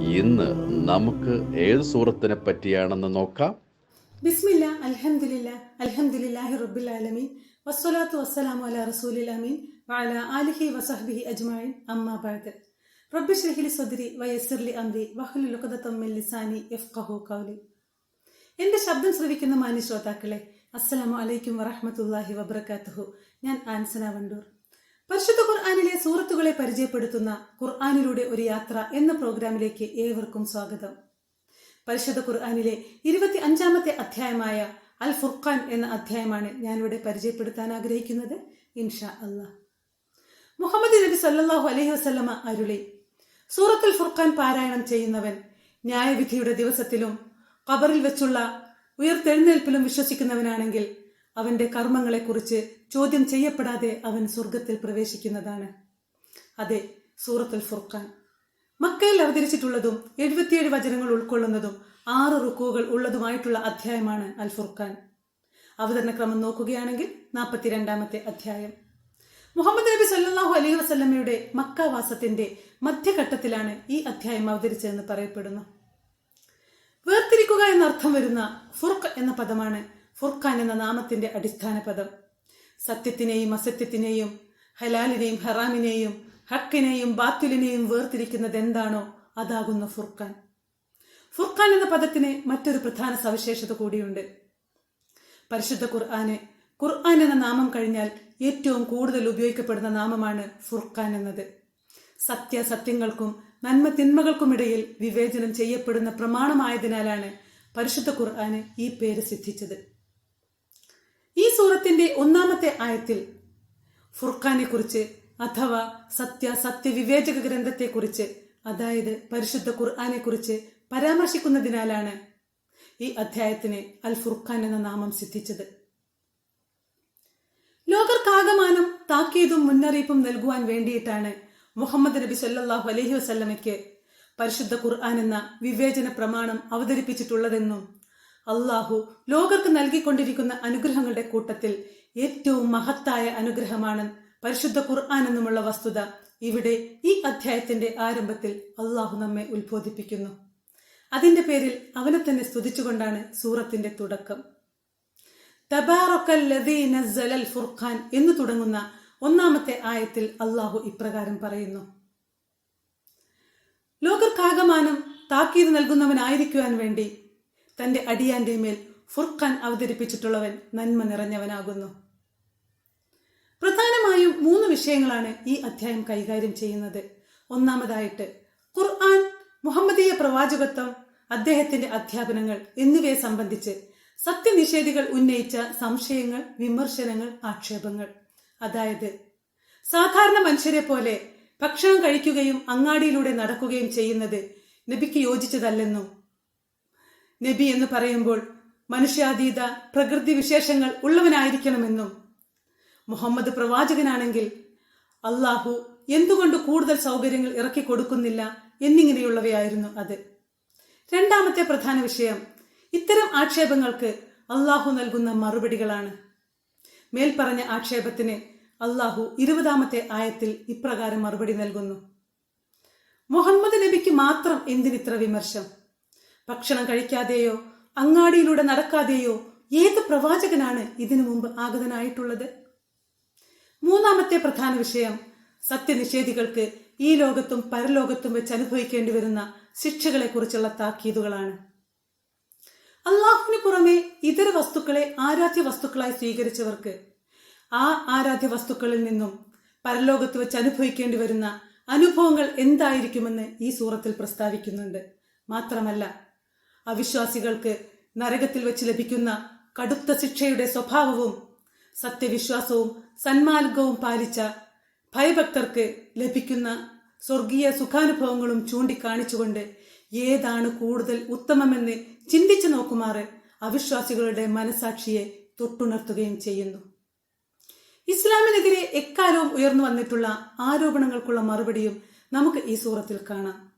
ഇന്ന് നമുക്ക് ഏത് സൂറത്തിനെ പറ്റിയാണെന്ന് നോക്കാം? ബിസ്മില്ല അൽഹംദുലില്ല അൽഹംദുലില്ലാഹി റബ്ബിൽ ആലമീൻ. വസ്സലാത്തു വസ്സലാമു അലാ റസൂലിൽ അമീൻ വഅല ആലിഹി വസഹ്ബിഹി അജ്മഈൻ. അമ്മാ ബഅദ്. റബ്ബി ഷെഹിലി സദ്രി വയസ്സിർ ലി അംരി. വഹ്ലുൽ ഉഖ്ദതം മിൻ ലിസാനി യഫ്ഖഹു ഖൗലി. എന്റെ ശബ്ദം ശ്രവിക്കുന്ന മാന്യ ശ്രോതാക്കളെ അസ്സലാമു അലൈക്കും വറഹ്മത്തുള്ളാഹി വബറകാതുഹു ഞാൻ ആൻസന വണ്ടൂർ. പരിശുദ്ധ ഖുർആനിലെ സൂറത്തുകളെ പരിചയപ്പെടുത്തുന്ന ഖുർആാനിലൂടെ ഒരു യാത്ര എന്ന പ്രോഗ്രാമിലേക്ക് ഏവർക്കും സ്വാഗതം. പരിശുദ്ധ ഖുർആാനിലെ ഇരുപത്തി അഞ്ചാമത്തെ അധ്യായമായ അൽ ഫുർഖാൻ എന്ന അധ്യായമാണ് ഞാനിവിടെ പരിചയപ്പെടുത്താൻ ആഗ്രഹിക്കുന്നത്. ഇൻഷാ അള്ളാഹ് മുഹമ്മദ് നബി സല്ലാഹു അലൈഹി വസല്ലമ അരുളി സൂറത്തുൽ ഫുർഖാൻ പാരായണം ചെയ്യുന്നവൻ ന്യായവിധിയുടെ ദിവസത്തിലും ഖബറിൽ വെച്ചുള്ള ഉയർത്തെഴുന്നേൽപ്പിലും വിശ്വസിക്കുന്നവനാണെങ്കിൽ അവന്റെ കർമ്മങ്ങളെക്കുറിച്ച് ചോദ്യം ചെയ്യപ്പെടാതെ അവൻ സ്വർഗത്തിൽ പ്രവേശിക്കുന്നതാണ്. അതെ സൂറത്തുൽ ഫുർഖാൻ. മക്കയിൽ അവതരിച്ചിട്ടുള്ളതും എഴുപത്തിയേഴ് വചനങ്ങൾ ഉൾക്കൊള്ളുന്നതും ആറ് റുക്കുകൾ ഉള്ളതുമായിട്ടുള്ള അധ്യായമാണ് അൽ ഫുർഖാൻ. അവതരണ ക്രമം നോക്കുകയാണെങ്കിൽ നാൽപ്പത്തിരണ്ടാമത്തെ അധ്യായം. മുഹമ്മദ് നബി സല്ലാഹു അലൈഹി വസല്ലമയുടെ മക്കാവാസത്തിന്റെ മധ്യഘട്ടത്തിലാണ് ഈ അധ്യായം അവതരിച്ചതെന്ന് പറയപ്പെടുന്നു. വേർതിരിക്കുക എന്നർത്ഥം വരുന്ന ഫുർഖ് എന്ന പദമാണ് ഫുർഖാൻ എന്ന നാമത്തിന്റെ അടിസ്ഥാന പദം സത്യത്തിനെയും അസത്യത്തിനെയും ഹലാലിനെയും ഹറാമിനെയും ഹക്കിനെയും ബാത്തിലിനെയും വേർതിരിക്കുന്നത് എന്താണോ അതാകുന്ന ഫുർഖാൻ. ഫുർഖാൻ എന്ന പദത്തിന് മറ്റൊരു പ്രധാന സവിശേഷത കൂടിയുണ്ട്. പരിശുദ്ധ ഖുർആന് ഖുർആൻ എന്ന നാമം കഴിഞ്ഞാൽ ഏറ്റവും കൂടുതൽ ഉപയോഗിക്കപ്പെടുന്ന നാമമാണ് ഫുർഖാൻ എന്നത്. സത്യസത്യങ്ങൾക്കും നന്മ തിന്മകൾക്കുമിടയിൽ വിവേചനം ചെയ്യപ്പെടുന്ന പ്രമാണമായതിനാലാണ് പരിശുദ്ധ ഖുർആന് ഈ പേര് സിദ്ധിച്ചത്. ഈ സൂറത്തിന്റെ ഒന്നാമത്തെ ആയത്തിൽ ഫുർഖാനെ കുറിച്ച് അഥവാ സത്യ സത്യവിവേചക ഗ്രന്ഥത്തെക്കുറിച്ച് അതായത് പരിശുദ്ധ ഖുർആനെ കുറിച്ച് പരാമർശിക്കുന്നതിനാലാണ് ഈ അധ്യായത്തിന് അൽ ഫുർഖാൻ എന്ന നാമം സിദ്ധിച്ചത്. ലോകർക്കാകമാനം താക്കീതും മുന്നറിയിപ്പും നൽകുവാൻ വേണ്ടിയിട്ടാണ് മുഹമ്മദ് നബി സല്ലാഹു അലഹി വസ്ല്ലമയ്ക്ക് പരിശുദ്ധ ഖുർആൻ എന്ന വിവേചന പ്രമാണം അവതരിപ്പിച്ചിട്ടുള്ളതെന്നും അള്ളാഹു ലോകർക്ക് നൽകിക്കൊണ്ടിരിക്കുന്ന അനുഗ്രഹങ്ങളുടെ കൂട്ടത്തിൽ ഏറ്റവും മഹത്തായ അനുഗ്രഹമാണ് പരിശുദ്ധ ഖുർആൻ എന്നുമുള്ള വസ്തുത ഇവിടെ ഈ അധ്യായത്തിന്റെ ആരംഭത്തിൽ അള്ളാഹു നമ്മെ ഉത്ബോധിപ്പിക്കുന്നു. അതിന്റെ പേരിൽ അവനെ തന്നെ സ്തുതിച്ചുകൊണ്ടാണ് സൂറത്തിന്റെ തുടക്കം. നസ്സലൽ ഫുർഖാൻ എന്ന് തുടങ്ങുന്ന ഒന്നാമത്തെ ആയത്തിൽ അള്ളാഹു ഇപ്രകാരം പറയുന്നു. ലോകർക്കാകമാനം താക്കീത് നൽകുന്നവനായിരിക്കുവാൻ വേണ്ടി തന്റെ അടിയാന്റെ മേൽ ഫുർഖാൻ അവതരിപ്പിച്ചിട്ടുള്ളവൻ നന്മ നിറഞ്ഞവനാകുന്നു. പ്രധാനമായും മൂന്ന് വിഷയങ്ങളാണ് ഈ അധ്യായം കൈകാര്യം ചെയ്യുന്നത്. ഒന്നാമതായിട്ട് ഖുർആൻ മുഹമ്മദീയ പ്രവാചകത്വം അദ്ദേഹത്തിന്റെ അധ്യാപനങ്ങൾ എന്നിവയെ സംബന്ധിച്ച് സത്യനിഷേധികൾ ഉന്നയിച്ച സംശയങ്ങൾ വിമർശനങ്ങൾ ആക്ഷേപങ്ങൾ. അതായത് സാധാരണ മനുഷ്യരെ പോലെ ഭക്ഷണം കഴിക്കുകയും അങ്ങാടിയിലൂടെ നടക്കുകയും ചെയ്യുന്നത് നബിക്ക് യോജിച്ചതല്ലെന്നും നബി എന്ന് പറയുമ്പോൾ മനുഷ്യാതീത പ്രകൃതി വിശേഷങ്ങൾ ഉള്ളവനായിരിക്കണമെന്നും മുഹമ്മദ് പ്രവാചകനാണെങ്കിൽ അള്ളാഹു എന്തുകൊണ്ട് കൂടുതൽ സൗകര്യങ്ങൾ ഇറക്കി കൊടുക്കുന്നില്ല എന്നിങ്ങനെയുള്ളവയായിരുന്നു അത്. രണ്ടാമത്തെ പ്രധാന വിഷയം ഇത്തരം ആക്ഷേപങ്ങൾക്ക് അള്ളാഹു നൽകുന്ന മറുപടികളാണ്. മേൽപ്പറഞ്ഞ ആക്ഷേപത്തിന് അള്ളാഹു ഇരുപതാമത്തെ ആയത്തിൽ ഇപ്രകാരം മറുപടി നൽകുന്നു. മുഹമ്മദ് നബിക്ക് മാത്രം എന്തിനിത്ര വിമർശം? ഭക്ഷണം കഴിക്കാതെയോ അങ്ങാടിയിലൂടെ നടക്കാതെയോ ഏത് പ്രവാചകനാണ് ഇതിനു മുമ്പ് ആഗതനായിട്ടുള്ളത്? മൂന്നാമത്തെ പ്രധാന വിഷയം സത്യനിഷേധികൾക്ക് ഈ ലോകത്തും പരലോകത്തും വെച്ച് അനുഭവിക്കേണ്ടി വരുന്ന ശിക്ഷകളെ കുറിച്ചുള്ള താക്കീതുകളാണ്. അള്ളാഹുവിന് പുറമെ ഇതര വസ്തുക്കളെ ആരാധ്യ വസ്തുക്കളായി സ്വീകരിച്ചവർക്ക് ആ ആരാധ്യ വസ്തുക്കളിൽ നിന്നും പരലോകത്ത് വെച്ച് അനുഭവിക്കേണ്ടി വരുന്ന അനുഭവങ്ങൾ എന്തായിരിക്കുമെന്ന് ഈ സൂറത്തിൽ പ്രസ്താവിക്കുന്നുണ്ട്. മാത്രമല്ല അവിശ്വാസികൾക്ക് നരകത്തിൽ വെച്ച് ലഭിക്കുന്ന കടുത്ത ശിക്ഷയുടെ സ്വഭാവവും സത്യവിശ്വാസവും സന്മാർഗവും പാലിച്ച ഭയഭക്തർക്ക് ലഭിക്കുന്ന സ്വർഗീയ സുഖാനുഭവങ്ങളും ചൂണ്ടിക്കാണിച്ചുകൊണ്ട് ഏതാണ് കൂടുതൽ ഉത്തമമെന്ന് ചിന്തിച്ചു നോക്കുമാറ് അവിശ്വാസികളുടെ മനസാക്ഷിയെ തൊട്ടുണർത്തുകയും ചെയ്യുന്നു. ഇസ്ലാമിനെതിരെ എക്കാലവും ഉയർന്നു വന്നിട്ടുള്ള ആരോപണങ്ങൾക്കുള്ള മറുപടിയും നമുക്ക് ഈ സൂറത്തിൽ കാണാം.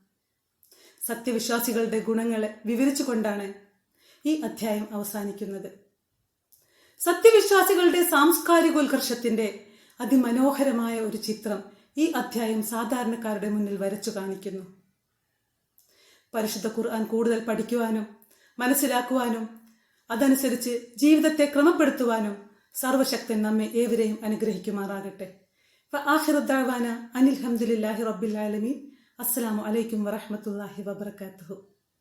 സത്യവിശ്വാസികളുടെ ഗുണങ്ങളെ വിവരിച്ചുകൊണ്ടാണ് ഈ അധ്യായം അവസാനിക്കുന്നത്. സത്യവിശ്വാസികളുടെ സാംസ്കാരികോത്കർഷത്തിന്റെ അതിമനോഹരമായ ഒരു ചിത്രം ഈ അധ്യായം സാധാരണക്കാരുടെ മുന്നിൽ വരച്ചു കാണിക്കുന്നു. പരിശുദ്ധ ഖുർആൻ കൂടുതൽ പഠിക്കുവാനും മനസ്സിലാക്കുവാനും അതനുസരിച്ച് ജീവിതത്തെ ക്രമപ്പെടുത്തുവാനും സർവശക്തൻ നമ്മെ ഏവരെയും അനുഗ്രഹിക്കുമാറാകട്ടെ. അനിൽ റബ്ബിൽ ആലമീൻ. അസ്സലാമു അലൈക്കും വറഹ്മത്തുള്ളാഹി വബറകാതുഹു.